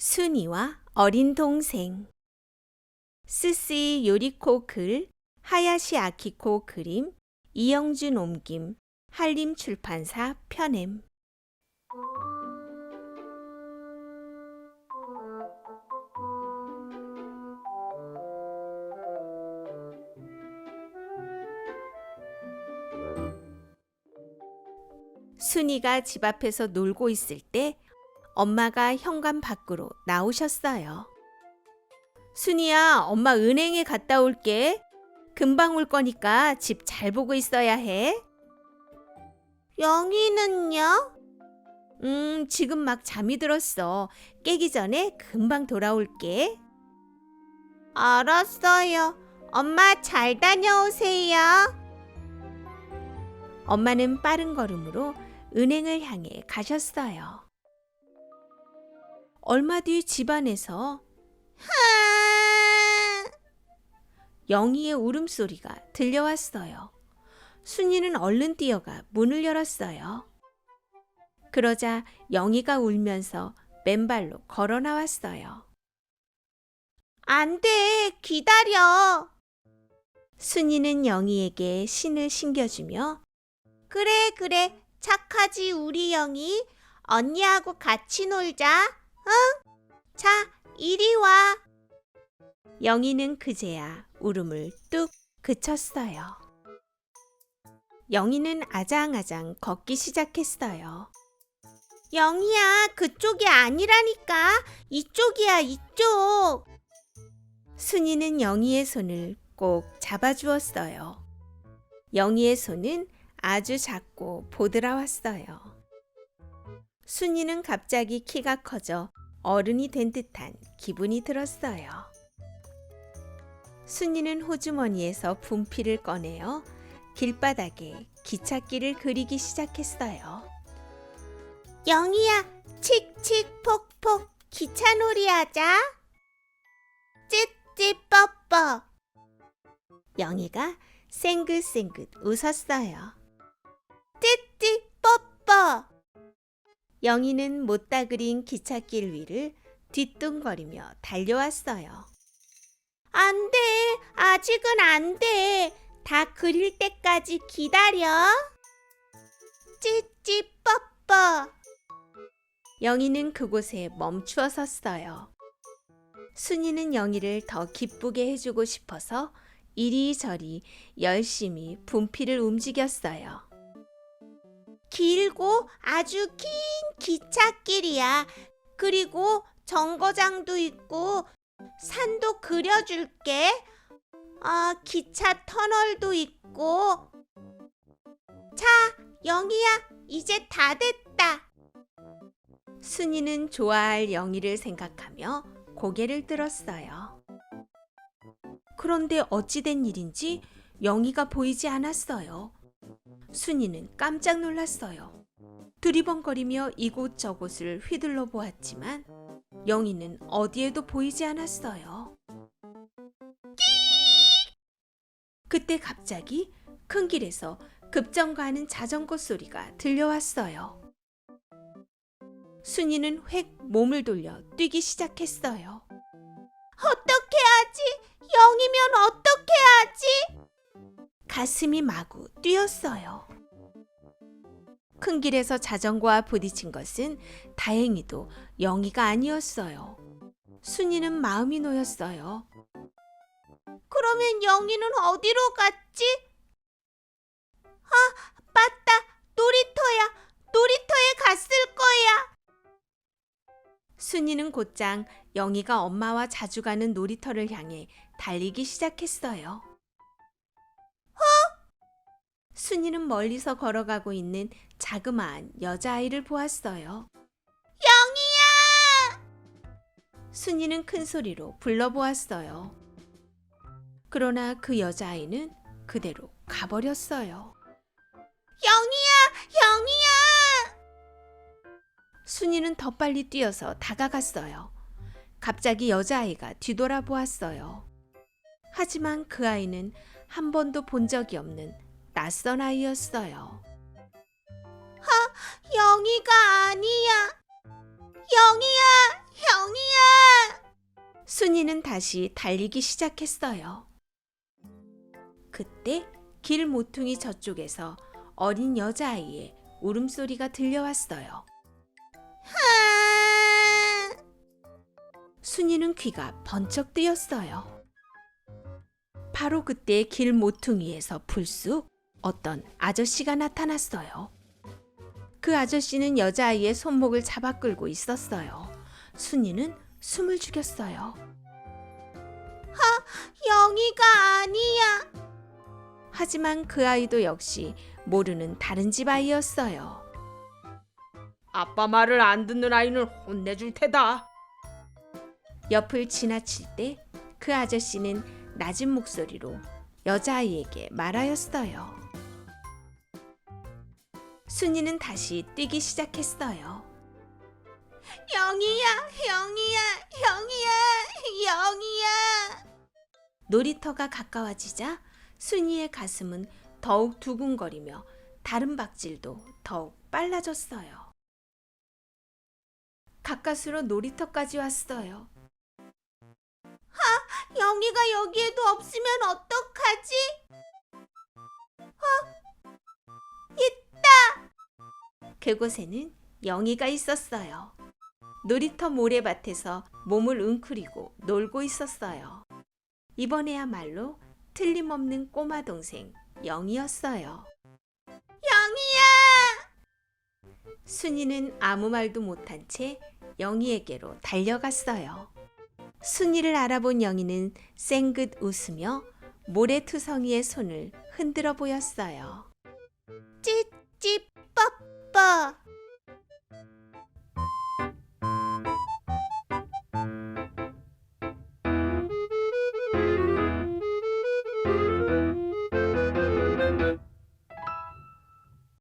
순이와 어린 동생. 스시 요리코 글 하야시 아키코 그림 이영준 옮김 한림 출판사 편엠. 순이가 집 앞에서 놀고 있을 때 엄마가 현관 밖으로 나오셨어요. 순이야, 엄마 은행에 갔다 올게. 금방 올 거니까 집 잘 보고 있어야 해. 영희는요? 음, 지금 막 잠이 들었어. 깨기 전에 금방 돌아올게. 알았어요. 엄마 잘 다녀오세요. 엄마는 빠른 걸음으로 은행을 향해 가셨어요. 얼마 뒤 집안에서 영희의 울음소리가 들려왔어요. 순이는 얼른 뛰어가 문을 열었어요. 그러자 영희가 울면서 맨발로 걸어 나왔어요. 안 돼, 기다려. 순이는 영희에게 신을 신겨주며 그래, 그래, 착하지, 우리 영희. 언니하고 같이 놀자. 응? 자, 이리 와. 영희는 그제야 울음을 뚝 그쳤어요. 영희는 아장아장 걷기 시작했어요. 영희야, 그쪽이 아니라니까. 이쪽이야, 이쪽. 순이는 영희의 손을 꼭 잡아주었어요. 영희의 손은 아주 작고 보드라웠어요. 순이는 갑자기 키가 커져 어른이 된 듯한 기분이 들었어요. 순이는 호주머니에서 분필을 꺼내어 길바닥에 기찻길을 그리기 시작했어요. 영희야, 칙칙 폭폭 기차놀이 하자. 찌찌-뻐뻐. 영희가 생긋생긋 웃었어요. 영희는 못다 그린 기찻길 위를 뒤뚱거리며 달려왔어요. 안 돼, 아직은 안 돼. 다 그릴 때까지 기다려. 찌찌-뻐뻐. 영희는 그곳에 멈추어 섰어요. 순이는 영희를 더 기쁘게 해주고 싶어서 이리저리 열심히 분필을 움직였어요. 길고 아주 긴 기찻길이야. 그리고 정거장도 있고 산도 그려줄게. 아, 기차 터널도 있고. 자, 영희야, 이제 다 됐다. 순이는 좋아할 영희를 생각하며 고개를 들었어요. 그런데 어찌된 일인지 영희가 보이지 않았어요. 순이는 깜짝 놀랐어요. 두리번거리며 이곳저곳을 휘둘러 보았지만 영희는 어디에도 보이지 않았어요. 그때 갑자기 큰 길에서 급정거하는 자전거 소리가 들려왔어요. 순이는 획 몸을 돌려 뛰기 시작했어요. 어떻게 하지? 영이면 하지? 가슴이 마구 뛰었어요. 큰 길에서 자전거와 부딪힌 것은 다행히도 영희가 아니었어요. 순이는 마음이 놓였어요. 그러면 영희는 어디로 갔지? 아, 맞다. 놀이터야. 놀이터에 갔을 거야. 순이는 곧장 영희가 엄마와 자주 가는 놀이터를 향해 달리기 시작했어요. 순이는 멀리서 걸어가고 있는 자그마한 여자아이를 보았어요. 영희야! 순이는 큰 소리로 불러보았어요. 그러나 그 여자아이는 그대로 가버렸어요. 영희야! 영희야! 순이는 더 빨리 뛰어서 다가갔어요. 갑자기 여자아이가 뒤돌아보았어요. 하지만 그 아이는 한 번도 본 적이 없는 낯선 아이였어요. 하, 영희가 아니야. 영희야, 영희야. 순이는 다시 달리기 시작했어요. 그때 길 모퉁이 저쪽에서 어린 여자아이의 울음소리가 들려왔어요. 순이는 귀가 번쩍 뜨였어요. 바로 그때 길 모퉁이에서 불쑥 어떤 아저씨가 나타났어요. 그 아저씨는 여자아이의 손목을 잡아 끌고 있었어요. 순이는 숨을 죽였어요. 영희가 아니야. 하지만 그 아이도 역시 모르는 다른 집 아이였어요. 아빠 말을 안 듣는 아이는 혼내줄 테다. 옆을 지나칠 때 그 아저씨는 낮은 목소리로 여자아이에게 말하였어요. 순이는 다시 뛰기 시작했어요. 영희야, 영희야, 영희야, 영희야. 놀이터가 가까워지자 순이의 가슴은 더욱 두근거리며 다른 박질도 더욱 빨라졌어요. 가까스로 놀이터까지 왔어요. 영희가 여기에도 없으면 어떡하지? 어? 있다! 그곳에는 영희가 있었어요. 놀이터 모래밭에서 몸을 웅크리고 놀고 있었어요. 이번에야말로 틀림없는 꼬마 동생 영희였어요. 영희야! 순이는 아무 말도 못한 채 영희에게로 달려갔어요. 순이를 알아본 영희는 쌩긋 웃으며 모래투성이의 손을 흔들어 보였어요. 찌찌 빠 饿